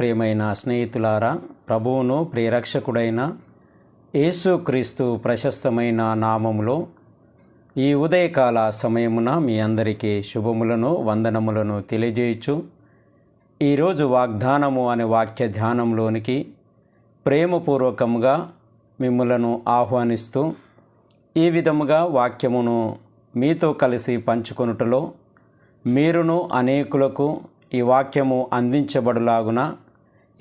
ప్రియమైన స్నేహితులారా ప్రభువును ప్రియరక్షకుడైన యేసుక్రీస్తు ప్రశస్తమైన నామములో ఈ ఉదయకాల సమయమున మీ అందరికీ శుభములను వందనములను తెలియజేయచ్చు ఈరోజు వాగ్దానము అనే వాక్య ధ్యానంలోనికి ప్రేమపూర్వకముగా మిమ్మలను ఆహ్వానిస్తూ ఈ విధముగా వాక్యమును మీతో కలిసి పంచుకొనుటలో మీరును అనేకులకు ఈ వాక్యము అందించబడులాగున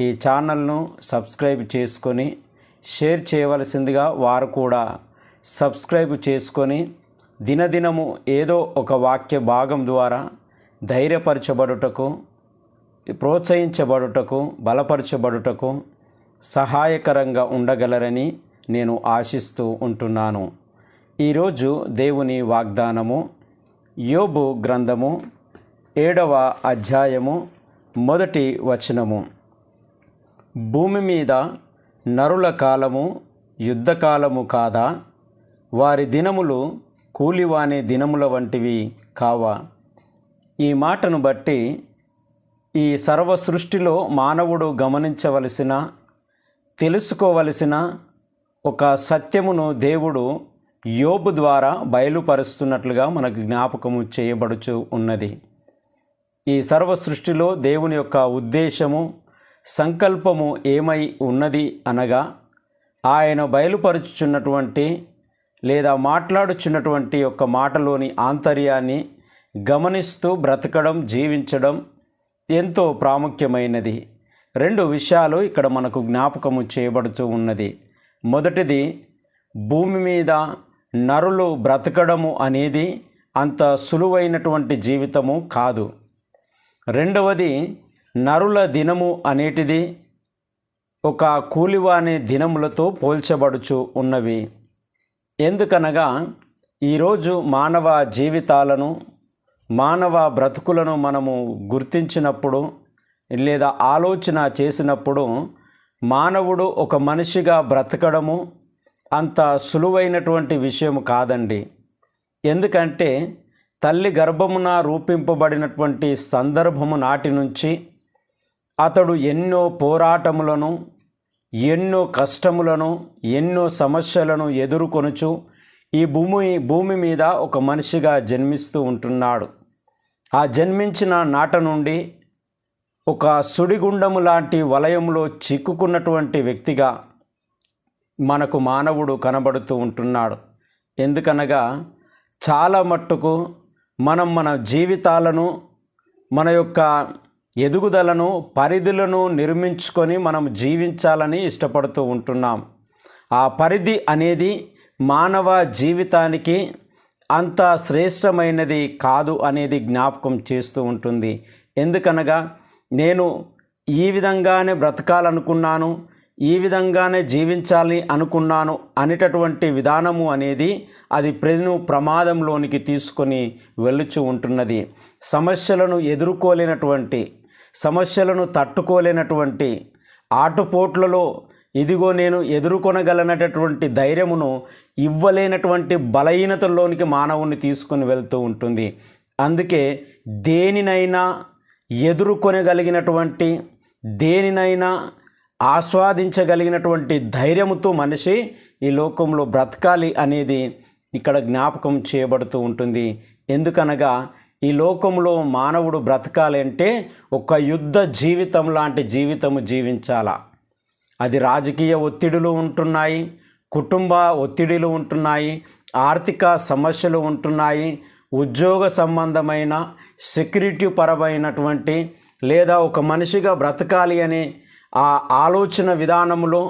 ఈ ఛానల్ను సబ్స్క్రైబ్ చేసుకొని షేర్ చేయవలసిందిగా వారు కూడా సబ్స్క్రైబ్ చేసుకొని దినదినము ఏదో ఒక వాక్య భాగం ద్వారా ధైర్యపరచబడుటకు ప్రోత్సహించబడుటకు బలపరచబడుటకు సహాయకరంగా ఉండగలరని నేను ఆశిస్తూ ఉంటున్నాను. ఈరోజు దేవుని వాగ్దానము యోబు గ్రంథము ఏడవ అధ్యాయము మొదటి వచనము. భూమి మీద నరుల కాలము యుద్ధకాలము కాదా? వారి దినములు కూలివాని దినముల వంటివి కావా? ఈ మాటను బట్టి ఈ సర్వ సృష్టిలో మానవుడు గమనించవలసిన తెలుసుకోవలసిన ఒక సత్యమును దేవుడు యోబు ద్వారా బయలుపరుస్తున్నట్లుగా మనకు జ్ఞాపకము చేయబడుచు ఉన్నది. ఈ సర్వ సృష్టిలో దేవుని యొక్క ఉద్దేశము సంకల్పము ఏమై ఉన్నది అనగా ఆయన బయలుపరుచుచున్నటువంటి లేదా మాట్లాడుచున్నటువంటి యొక్క మాటలోని ఆంతర్యాన్ని గమనిస్తూ బ్రతకడం జీవించడం ఎంతో ప్రాముఖ్యమైనది. రెండు విషయాలు ఇక్కడ మనకు జ్ఞాపకము చేయబడుతూ ఉన్నది. మొదటిది భూమి మీద నరులు బ్రతకడము అనేది అంత సులువైనటువంటి జీవితము కాదు. రెండవది నరుల దినము అనేటిది ఒక కూలివాని దినములతో పోల్చబడుచు ఉన్నవి. ఎందుకనగా ఈరోజు మానవ జీవితాలను మానవ బ్రతుకులను మనము గుర్తించినప్పుడు లేదా ఆలోచన చేసినప్పుడు మానవుడు ఒక మనిషిగా బ్రతకడము అంత సులువైనటువంటి విషయం కాదండి. ఎందుకంటే తల్లి గర్భమున రూపింపబడినటువంటి సందర్భము నాటి నుంచి అతడు ఎన్నో పోరాటములను ఎన్నో కష్టములను ఎన్నో సమస్యలను ఎదుర్కొనుచు ఈ భూమి భూమి మీద ఒక మనిషిగా జన్మిస్తూ ఉంటున్నాడు. ఆ జన్మించిన నాట నుండి ఒక సుడిగుండము లాంటి వలయంలో చిక్కుకున్నటువంటి వ్యక్తిగా మనకు మానవుడు కనబడుతూ ఉంటున్నాడు. ఎందుకనగా చాలా మట్టుకు మనం మన జీవితాలను మన యొక్క ఎదుగుదలను పరిధులను నిర్మించుకొని మనం జీవించాలని ఇష్టపడుతూ ఉంటున్నాం. ఆ పరిధి అనేది మానవ జీవితానికి అంత శ్రేష్టమైనది కాదు అనేది జ్ఞాపకం చేస్తూ ఉంటుంది. ఎందుకనగా నేను ఈ విధంగానే బ్రతకాలనుకున్నాను ఈ విధంగానే జీవించాలి అనుకున్నాను అనేటటువంటి విధానము అనేది అది ప్రజను ప్రమాదంలోనికి తీసుకొని వెళ్ళుచు ఉంటున్నది. సమస్యలను ఎదుర్కోలేనటువంటి సమస్యలను తట్టుకోలేనటువంటి ఆటుపోట్లలో ఇదిగో నేను ఎదుర్కొనగలనటువంటి ధైర్యమును ఇవ్వలేనటువంటి బలహీనతల్లోనికి మానవుని తీసుకొని వెళ్తూ ఉంటుంది. అందుకే దేనినైనా ఎదుర్కొనగలిగినటువంటి దేనినైనా ఆస్వాదించగలిగినటువంటి ధైర్యముతో మనిషి ఈ లోకంలో బ్రతకాలి అనేది ఇక్కడ జ్ఞాపకం చేయబడుతూ ఉంటుంది. ఎందుకనగా ఈ లోకంలో మానవుడు బ్రతకాలంటే ఒక యుద్ధ జీవితం లాంటి జీవితము జీవించాలా? అది రాజకీయ ఒత్తిడులు ఉంటున్నాయి కుటుంబ ఒత్తిడిలు ఉంటున్నాయి ఆర్థిక సమస్యలు ఉంటున్నాయి ఉద్యోగ సంబంధమైన సెక్యూరిటీ పరమైనటువంటి లేదా ఒక మనిషిగా బ్రతకాలి అనే ఆ ఆలోచన విధానంలో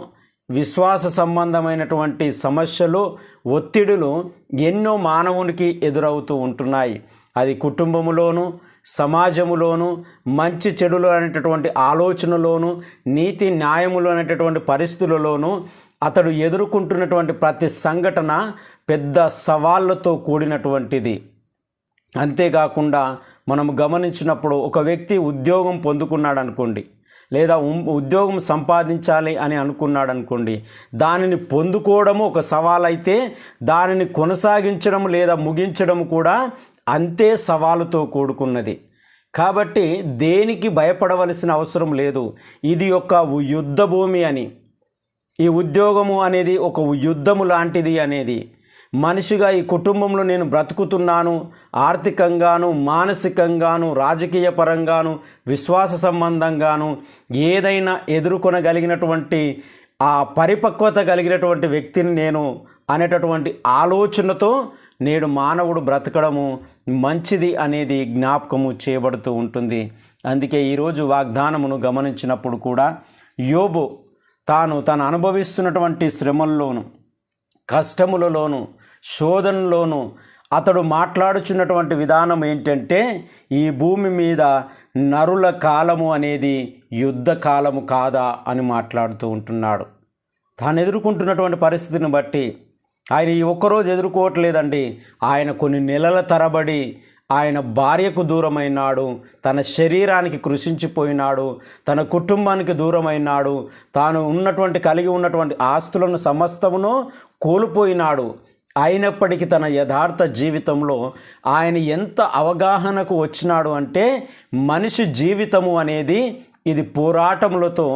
విశ్వాస సంబంధమైనటువంటి సమస్యలు ఒత్తిడులు ఎన్నో మానవునికి ఎదురవుతూ ఉంటున్నాయి. అది కుటుంబములోను సమాజములోను మంచి చెడులు అనేటటువంటి ఆలోచనలోను నీతి న్యాయములు అనేటటువంటి పరిస్థితులలోనూ అతడు ఎదుర్కొంటున్నటువంటి ప్రతి సంఘటన పెద్ద సవాళ్ళతో కూడినటువంటిది. అంతేకాకుండా మనం గమనించినప్పుడు ఒక వ్యక్తి ఉద్యోగం పొందుకున్నాడు అనుకోండి లేదా ఉం- ఉద్యోగం సంపాదించాలి అని అనుకున్నాడు అనుకోండి దానిని పొందుకోవడము ఒక సవాల్ అయితే దానిని కొనసాగించడం లేదా ముగించడం కూడా అంతే సవాలుతో కూడుకున్నది. కాబట్టి దేనికి భయపడవలసిన అవసరం లేదు. ఇది ఒక యుద్ధ భూమి అని. ఈ ఉద్యోగము అనేది ఒక యుద్ధము లాంటిది అనేది. మనిషిగా ఈ కుటుంబంలో నేను బ్రతుకుతున్నాను. ఆర్థికంగాను మానసికంగాను రాజకీయ పరంగాను విశ్వాస సంబంధంగాను ఏదైనా ఎదుర్కొనగలిగినటువంటి ఆ పరిపక్వత కలిగినటువంటి వ్యక్తిని నేను అనేటటువంటి ఆలోచనతో నేడు మానవుడు బ్రతకడము మంచిది అనేది జ్ఞాపకము చేయబడుతూ ఉంటుంది. అందుకే ఈరోజు వాగ్దానమును గమనించినప్పుడు కూడా యోబు తాను తను అనుభవిస్తున్నటువంటి శ్రమల్లోను కష్టములలోను శోధనలోను అతడు మాట్లాడుచున్నటువంటి విధానం ఏంటంటే ఈ భూమి మీద నరుల కాలము అనేది యుద్ధ కాలము కాదా అని మాట్లాడుతూ ఉంటున్నాడు. తాను ఎదుర్కొంటున్నటువంటి పరిస్థితిని బట్టి ఆయన ఈ ఒక్కరోజు ఎదుర్కోవట్లేదండి. ఆయన కొన్ని నెలల తరబడి ఆయన భార్యకు దూరమైనాడు తన శరీరానికి కృషించిపోయినాడు తన కుటుంబానికి దూరమైనాడు తాను ఉన్నటువంటి కలిగి ఉన్నటువంటి ఆస్తులను సమస్తమును కోల్పోయినాడు. అయినప్పటికీ తన యథార్థ జీవితంలో ఆయన ఎంత అవగాహనకు వచ్చినాడు అంటే మనిషి జీవితము అనేది ఇది పోరాటములతో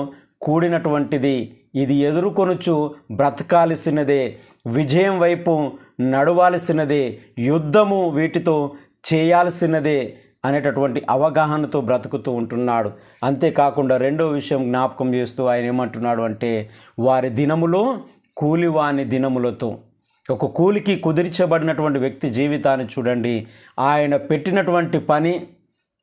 కూడినటువంటిది. ఇది ఎదుర్కొనుచు బ్రతకాల్సినదే. విజయం వైపు నడవాల్సినదే యుద్ధము వీటితో చేయాల్సినదే అనేటటువంటి అవగాహనతో బ్రతుకుతూ ఉంటున్నాడు. అంతేకాకుండా రెండో విషయం జ్ఞాపకం చేస్తూ ఆయన ఏమంటున్నాడు అంటే వారి దినములో కూలివాని దినములతో. ఒక కూలికి కుదిర్చబడినటువంటి వ్యక్తి జీవితాన్ని చూడండి. ఆయన పెట్టినటువంటి పని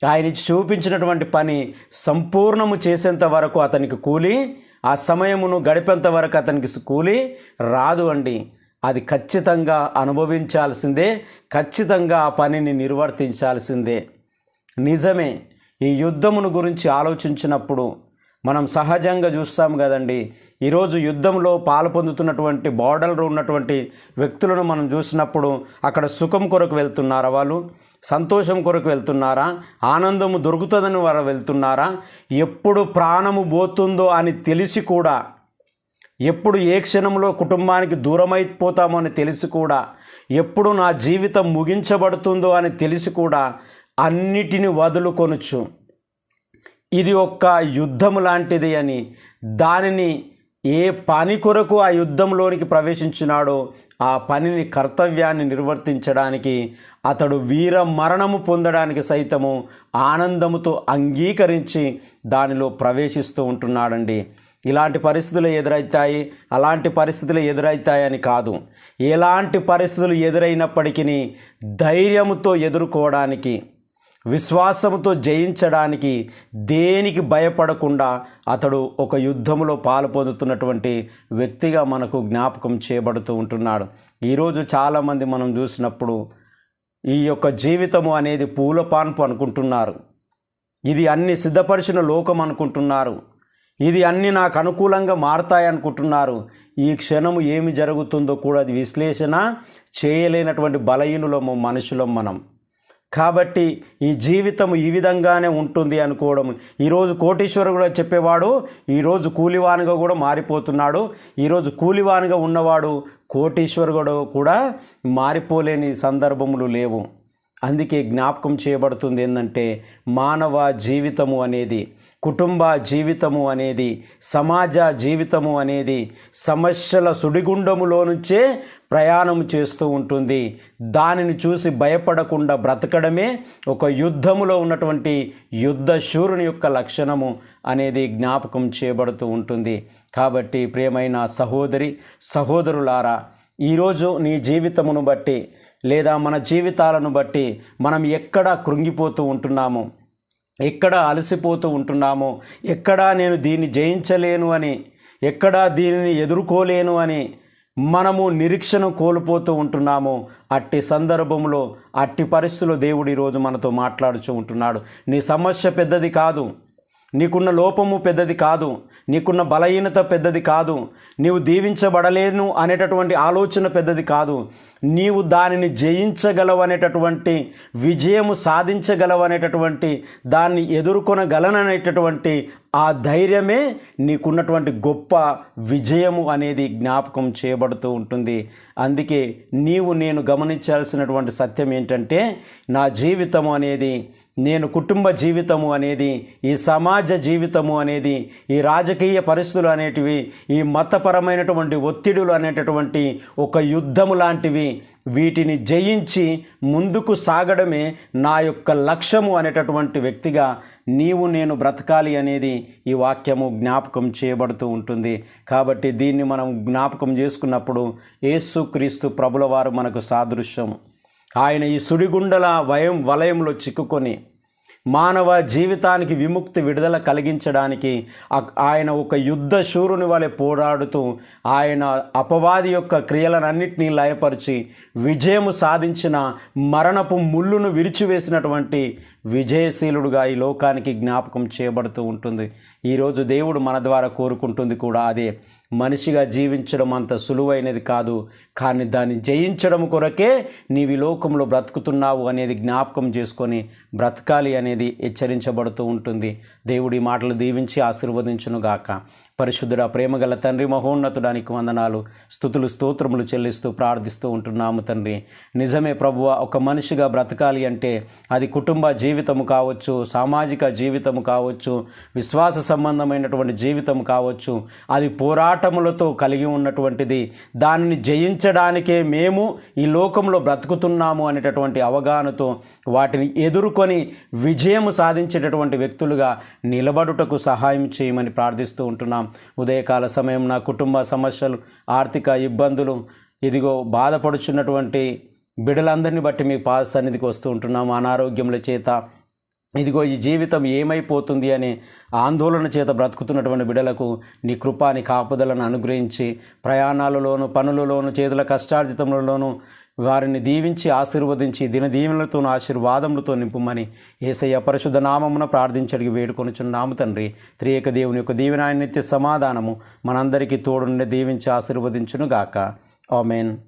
ఆయన చూపించినటువంటి పని సంపూర్ణము చేసేంత వరకు అతనికి కూలి ఆ సమయమును గడిపేంత వరకు అతనికి కూలి రాదు అండి. అది ఖచ్చితంగా అనుభవించాల్సిందే ఖచ్చితంగా ఆ పనిని నిర్వర్తించాల్సిందే. నిజమే ఈ యుద్ధమును గురించి ఆలోచించినప్పుడు మనం సహజంగా చూస్తాం కదండి. ఈరోజు యుద్ధంలో పాలు పొందుతున్నటువంటి బార్డర్లో ఉన్నటువంటి వ్యక్తులను మనం చూసినప్పుడు అక్కడ సుఖం కొరకు వెళ్తున్నారా వాళ్ళు? సంతోషం కొరకు వెళ్తున్నారా? ఆనందము దొరుకుతుందని వారు వెళ్తున్నారా? ఎప్పుడు ప్రాణము పోతుందో అని తెలిసి కూడా ఎప్పుడు ఏ క్షణంలో కుటుంబానికి దూరమైపోతామో అని తెలిసి కూడా ఎప్పుడు నా జీవితం ముగించబడుతుందో అని తెలిసి కూడా అన్నిటిని వదులుకొనొచ్చు ఇది ఒక్క యుద్ధం లాంటిది అని దానిని ఏ పని కొరకు ఆ యుద్ధంలోనికి ప్రవేశించినాడో ఆ పనిని కర్తవ్యాన్ని నిర్వర్తించడానికి అతడు వీర మరణము పొందడానికి సైతము ఆనందముతో అంగీకరించి దానిలో ప్రవేశిస్తూ ఉంటున్నాడండి. ఇలాంటి పరిస్థితులు ఎదురవుతాయి అలాంటి పరిస్థితులు ఎదురవుతాయని కాదు. ఎలాంటి పరిస్థితులు ఎదురైనప్పటికీ ధైర్యముతో ఎదుర్కోవడానికి విశ్వాసముతో జయించడానికి దేనికి భయపడకుండా అతడు ఒక యుద్ధంలో పాలు పొందుతున్నటువంటి వ్యక్తిగా మనకు జ్ఞాపకం చేయబడుతూ ఉంటున్నాడు. ఈరోజు చాలామంది మనం చూసినప్పుడు ఈ యొక్క జీవితము అనేది పూలపాన్పు అనుకుంటున్నారు. ఇది అన్ని సిద్ధపరిచిన లోకం అనుకుంటున్నారు. ఇది అన్ని నాకు అనుకూలంగా మారతాయి అనుకుంటున్నారు. ఈ క్షణము ఏమి జరుగుతుందో కూడా అది విశ్లేషణ చేయలేనటువంటి బలహీనులము మనుషులం మనం. కాబట్టి ఈ జీవితం ఈ విధంగానే ఉంటుంది అనుకోవడం. ఈరోజు కోటీశ్వరు కూడా చెప్పేవాడు ఈరోజు కూలివానిగా కూడా మారిపోతున్నాడు. ఈరోజు కూలివానిగా ఉన్నవాడు కోటీశ్వరుడు కూడా మారిపోలేని సందర్భములు లేవు. అందుకే జ్ఞాపకం చేయబడుతుంది ఏంటంటే మానవ జీవితము అనేది కుటుంబ జీవితము అనేది సమాజ జీవితము అనేది సమస్యల సుడిగుండములో నుంచే ప్రయాణం చేస్తూ ఉంటుంది. దానిని చూసి భయపడకుండా బ్రతకడమే ఒక యుద్ధములో ఉన్నటువంటి యుద్ధ శూరుని యొక్క లక్షణము అనేది జ్ఞాపకం చేయబడుతూ ఉంటుంది. కాబట్టి ప్రియమైన సహోదరి సహోదరులారా ఈరోజు నీ జీవితమును బట్టి లేదా మన జీవితాలను బట్టి మనం ఎక్కడ కృంగిపోతూ ఉంటున్నాము? ఎక్కడ అలసిపోతూ ఉంటున్నామో? ఎక్కడా నేను దీన్ని జయించలేను అని ఎక్కడా దీనిని ఎదుర్కోలేను అని మనము నిరీక్షను కోల్పోతూ ఉంటున్నాము. అట్టి సందర్భంలో అట్టి పరిస్థితుల్లో దేవుడు ఈరోజు మనతో మాట్లాడుతూ ఉంటున్నాడు. నీ సమస్య పెద్దది కాదు. నీకున్న లోపము పెద్దది కాదు నీకున్న బలహీనత పెద్దది కాదు నీవు దీవించబడలేను అనేటటువంటి ఆలోచన పెద్దది కాదు నీవు దానిని జయించగలవు అనేటటువంటి విజయము సాధించగలవు అనేటటువంటి దాన్ని ఎదుర్కొనగలననేటటువంటి ఆ ధైర్యమే నీకున్నటువంటి గొప్ప విజయము అనేది జ్ఞాపకం చేయబడుతూ ఉంటుంది. అందుకే నీవు నేను గమనించాల్సినటువంటి సత్యం ఏంటంటే నా జీవితం అనేది నేను కుటుంబ జీవితము అనేది ఈ సమాజ జీవితము అనేది ఈ రాజకీయ పరిస్థితులు అనేటివి ఈ మతపరమైనటువంటి ఒత్తిడులు అనేటటువంటి ఒక యుద్ధము లాంటివి వీటిని జయించి ముందుకు సాగడమే నా యొక్క లక్ష్యము అనేటటువంటి వ్యక్తిగా నీవు నేను బ్రతకాలి అనేది ఈ వాక్యము జ్ఞాపకం చేయబడుతూ ఉంటుంది. కాబట్టి దీన్ని మనం జ్ఞాపకం చేసుకున్నప్పుడు యేసుక్రీస్తు ప్రభుల వారు మనకు సాదృశ్యం ఆయన ఈ సుడిగుండల వయం వలయంలో చిక్కుకొని మానవ జీవితానికి విముక్తి విడుదల కలిగించడానికి ఆయన ఒక యుద్ధ శూరుని వలె పోరాడుతూ ఆయన అపవాది యొక్క క్రియలనన్నింటినీ లయపరిచి విజయము సాధించిన మరణపు ముళ్ళును విరిచివేసినటువంటి విజయశీలుడుగా ఈ లోకానికి జ్ఞాపకం చేయబడుతూ ఉంటుంది. ఈరోజు దేవుడు మన ద్వారా కోరుకుంటుంది కూడా అదే. మనిషిగా జీవించడం అంత సులువైనది కాదు. కానీ దాన్ని జయించడం కొరకే నీవి లోకంలో బ్రతుకుతున్నావు అనేది జ్ఞాపకం చేసుకొని బ్రతకాలి అనేది హెచ్చరించబడుతూ ఉంటుంది. దేవుడి మాటలు దీవించి ఆశీర్వదించునుగాక. పరిశుద్ధుడ ప్రేమగల తండ్రి మహోన్నతుడానికి వందనాలు. స్థుతులు స్తోత్రములు చెల్లిస్తూ ప్రార్థిస్తూ ఉంటున్నాము తండ్రి. నిజమే ప్రభువ ఒక మనిషిగా బ్రతకాలి అంటే అది కుటుంబ జీవితము కావచ్చు సామాజిక జీవితము కావచ్చు విశ్వాస సంబంధమైనటువంటి జీవితం కావచ్చు అది పోరాటములతో కలిగి ఉన్నటువంటిది. దానిని జయించడానికే మేము ఈ లోకంలో బ్రతుకుతున్నాము అనేటటువంటి అవగాహనతో వాటిని ఎదుర్కొని విజయము సాధించేటటువంటి వ్యక్తులుగా నిలబడుటకు సహాయం చేయమని ప్రార్థిస్తూ ఉంటున్నాం. ఉదయకాల సమయం నా కుటుంబ సమస్యలు ఆర్థిక ఇబ్బందులు ఇదిగో బాధపడుచున్నటువంటి బిడలందరినీ బట్టి మీ పాద సన్నిధికి వస్తూ ఉంటున్నాము అనారోగ్యముల చేత ఇదిగో ఈ జీవితం ఏమైపోతుంది అనే ఆందోళన చేత బ్రతుకుతున్నటువంటి బిడలకు నీ కృపాని కాపుదలను అనుగ్రహించి ప్రయాణాలలోను పనులలోను చేతుల కష్టార్జితములలోను వారిని దీవించి ఆశీర్వదించి దినదీవెనలతోనూ ఆశీర్వాదములతో నింపుమని ఏసయ్య పరిశుద్ధ నామమున ప్రార్థించడికి వేడుకొనుచున్నాము తండ్రి. త్రియక దేవుని యొక్క దీవెన నిత్య సమాధానము మనందరికీ తోడుండి దీవించి ఆశీర్వదించును గాక ఆమెన్.